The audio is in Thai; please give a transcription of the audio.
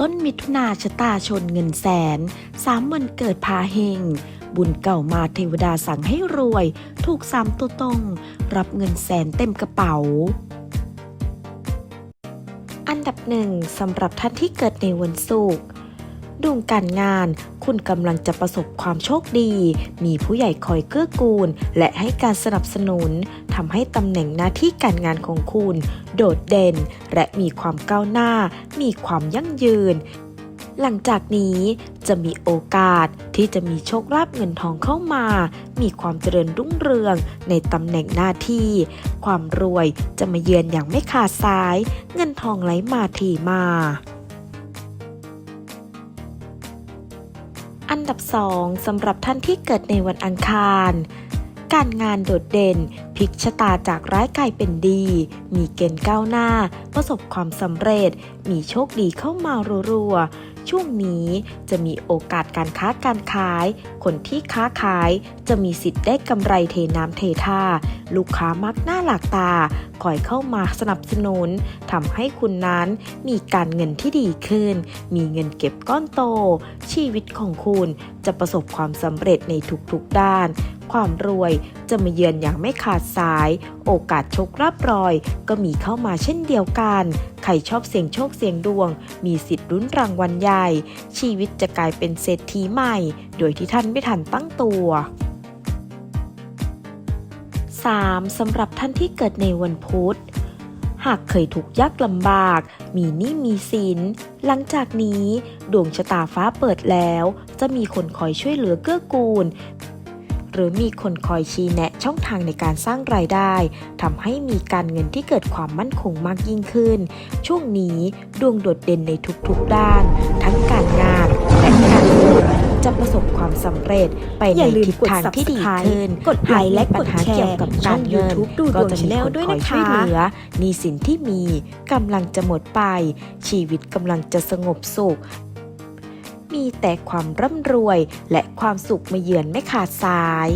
ต้นมิถุนาชะตาชนเงินแสน สามวันเกิดพาเฮง บุญเก่ามาเทวดาสั่งให้รวย ถูกสามตัวตรง รับเงินแสนเต็มกระเป๋า อันดับหนึ่งสำหรับท่านที่เกิดในวันศุกร์ดวงการงาน คุณกำลังจะประสบความโชคดี มีผู้ใหญ่คอยเกื้อกูล และให้การสนับสนุน ทำให้ตำแหน่งหน้าที่การงานของคุณ โดดเด่น และมีความก้าวหน้า มีความยั่งยืน หลังจากนี้จะมีโอกาสที่จะมีโชคลาภเงินทองเข้ามา มีความเจริญรุ่งเรืองในตำแหน่งหน้าที่ ความรวยจะมาเยือนอย่างไม่ขาดสาย เงินทองไหลมาทีมาอันดับ 2สำหรับท่านที่เกิดในวันอังคาร การงานโดดเด่นพลิกชะตาจากร้ายกลายเป็นดี มีเกณฑ์ก้าวหน้า ประสบความสำเร็จ มีโชคดีเข้ามารัวๆ ช่วงนี้จะมีโอกาสการค้าการขาย คนที่ค้าขายจะมีสิทธิ์ได้กำไรเทน้ำเทท่า ลูกค้ามักหน้าหลากตาคอยเข้ามาสนับสนุนทำให้คุณนั้นมีการเงินที่ดีขึ้น มีเงินเก็บก้อนโต ชีวิตของคุณจะประสบความสำเร็จในทุกๆด้าน ความรวยจะมาเยือนอย่างไม่ขาดสาย โอกาสโชครับรอย ก็มีเข้ามาเช่นเดียวกัน ใครชอบเสี่ยงโชคเสี่ยงดวง มีสิทธิ์ลุ้นรางวัลใหญ่ ชีวิตจะกลายเป็นเศรษฐีใหม่ โดยที่ท่านไม่ทันตั้งตัว 3. สำหรับท่านที่เกิดในวันพุธหากเคยถูกยากลำบาก มีหนี้มีสิน หลังจากนี้ ดวงชะตาฟ้าเปิดแล้ว จะมีคนคอยช่วยเหลือเกื้อกูล หรือมีคนคอยชี้แนะช่องทางในการสร้างรายได้ทำให้มีการเงินที่เกิดความมั่นคงมากยิ่งขึ้น ช่วงนี้ดวงโดดเด่นในทุกๆด้าน ทั้งการงานและการเงินจะประสบความสำเร็จไปอในย่าลืมทิศกดทางที่ดี Subscribe ขึ้น กดไลค์และหากมีปัญหากดแชร์เกี่ยวกับการเงินช่อง YouTube ดูดวงก็จะมี Channel คนด้วยคอยนะคะช่วยเหลือหนี้สินที่มีกำลังจะหมดไป ชีวิตกำลังจะสงบสุข มีแต่ความร่ำรวย และความสุขมาเยือนไม่ขาดสาย